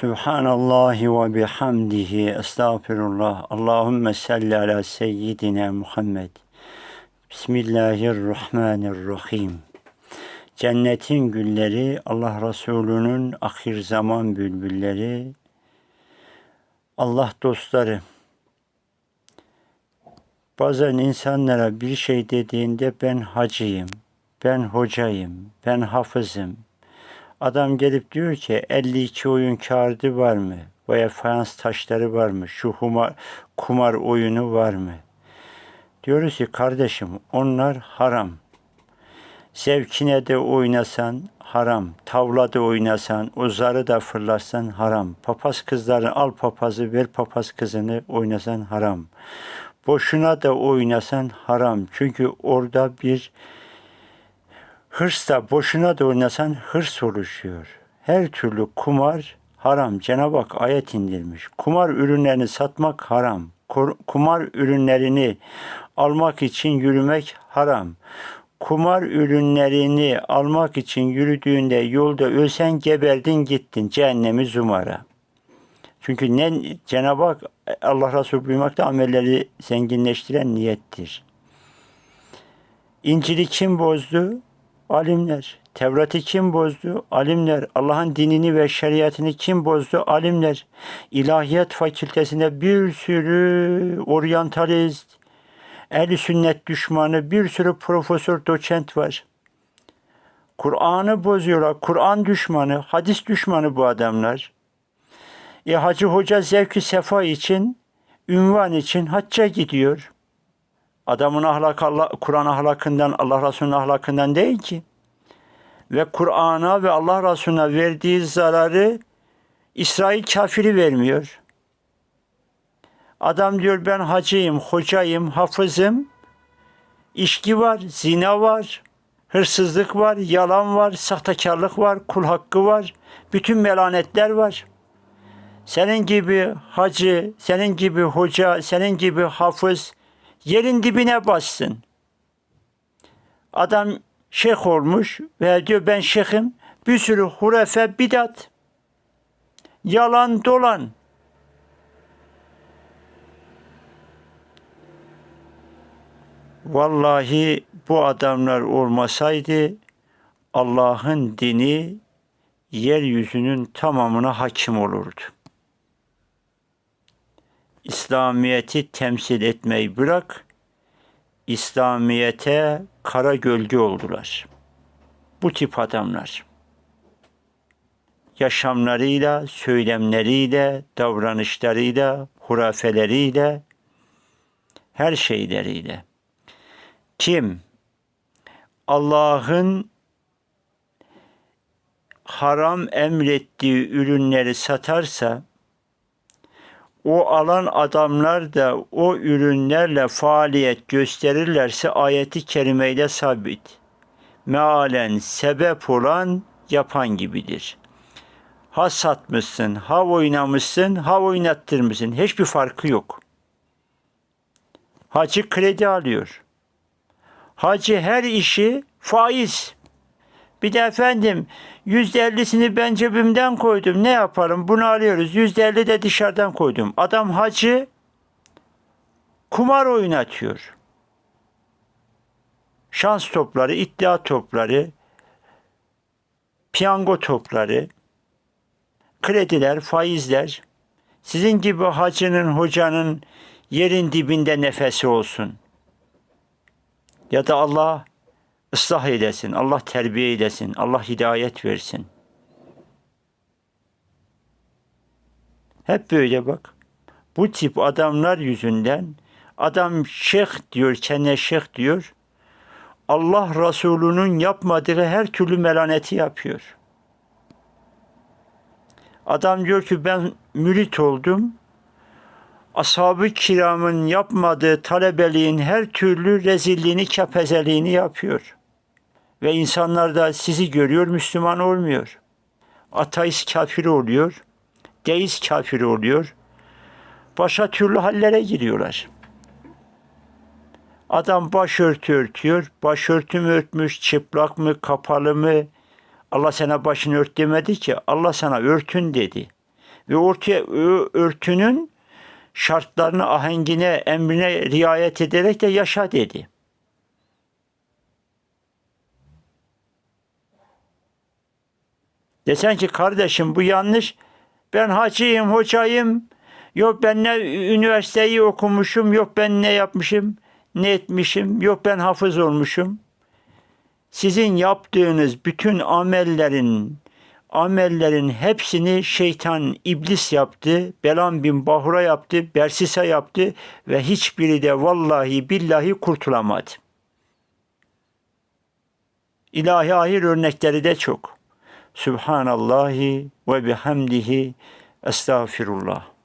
Subhanallahi ve bihamdihi estağfirullah. Allahümme salli ala seyyidina Muhammed. Bismillahirrahmanirrahim. Cennetin gülleri, Allah Resulü'nün ahir zaman bülbülleri, Allah dostları. Bazen insanlara bir şey dediğinde ben hacıyım, ben hocayım, ben hafızım, Adam gelip diyor ki 52 oyun kağıdı var mı? Veya fayans taşları var mı? Şu humar, kumar oyunu var mı? Diyoruz ki kardeşim onlar haram. Zevkine de oynasan haram. Tavla da oynasan, o zarı da fırlarsan haram. Papaz kızları al papazı ver papaz kızını oynasan haram. Boşuna da oynasan haram. Çünkü orada bir Hırsla boşuna da oynasan hırs oluşuyor. Her türlü kumar haram. Cenab-ı Hak ayet indirmiş. Kumar ürünlerini satmak haram. Kumar ürünlerini almak için yürümek haram. Kumar ürünlerini almak için yürüdüğünde yolda ölsen geberdin gittin cehennemi zumara. Çünkü ne Cenab-ı Hak Allah Resulü buyurmakta amelleri zenginleştiren niyettir. İncil'i kim bozdu? Alimler. Tevrat'ı kim bozdu? Alimler. Allah'ın dinini ve şeriatını kim bozdu? Alimler. İlahiyat fakültesinde bir sürü oryantalist, el sünnet düşmanı, bir sürü profesör, doçent var. Kur'an'ı bozuyorlar. Kur'an düşmanı, hadis düşmanı bu adamlar. E Hacı Hoca zevki sefa için, ünvan için hacca gidiyor. Adamın ahlak Allah Kur'an ahlakından, Allah Resulü'nün ahlakından değil ki. Ve Kur'an'a ve Allah Resulü'ne verdiği zararı İsrail kafiri vermiyor. Adam diyor ben hacıyım, hocayım, hafızım. İşki var, zina var, hırsızlık var, yalan var, sahtekarlık var, kul hakkı var. Bütün melanetler var. Senin gibi hacı, senin gibi hoca, senin gibi hafız, yerin dibine bassın. Adam şeyh olmuş ve diyor ben şeyhim. Bir sürü hurefe bidat. Yalan dolan. Vallahi bu adamlar olmasaydı Allah'ın dini yeryüzünün tamamına hakim olurdu. İslamiyeti temsil etmeyi bırak, İslamiyete kara gölge oldular. Bu tip adamlar. Yaşamlarıyla, söylemleriyle, davranışlarıyla, hurafeleriyle, her şeyleriyle. Kim Allah'ın haram emrettiği ürünleri satarsa, o alan adamlar da o ürünlerle faaliyet gösterirlerse ayeti kerimeyle sabit. Mealen sebep olan yapan gibidir. Ha satmışsın, ha oynamışsın, ha oynattırmışsın. Hiçbir farkı yok. Hacı kredi alıyor. Hacı her işi faiz. Bir de efendim yüzde ellisini ben cebimden koydum. Ne yapalım? Bunu alıyoruz. Yüzde elli de dışarıdan koydum. Adam hacı kumar oynatıyor. Şans topları, iddia topları, piyango topları, krediler, faizler. Sizin gibi hacının, hocanın yerin dibinde nefesi olsun. Ya da Allah ıslah eylesin, Allah terbiye eylesin, Allah hidayet versin. Hep böyle bak. Bu tip adamlar yüzünden adam şeyh diyor, kendine şeyh diyor. Allah Resulü'nün yapmadığı her türlü melaneti yapıyor. Adam diyor ki ben mürit oldum. Ashab-ı kiramın yapmadığı talebeliğin her türlü rezilliğini, kepezeliğini yapıyor. Ve insanlar da sizi görüyor, Müslüman olmuyor. Ateist kafir oluyor, deist kafir oluyor. Başka türlü hallere giriyorlar. Adam başörtü örtüyor. Başörtü mü örtmüş, çıplak mı, kapalı mı? Allah sana başını ört demedi ki. Allah sana örtün dedi. ve ortaya örtünün şartlarını, ahengine, emrine riayet ederek de yaşa dedi. Desen ki kardeşim bu yanlış. Ben hacıyım, hocayım. Yok ben ne üniversiteyi okumuşum, yok ben ne yapmışım, ne etmişim, yok ben hafız olmuşum. Sizin yaptığınız bütün amellerin amellerin hepsini şeytan, iblis yaptı. Belam bin Bahura yaptı, Bersisa yaptı ve hiçbiri de vallahi billahi kurtulamadı. İlahi ahir örnekleri de çok. Subhanallahi ve bihamdihi estağfirullah.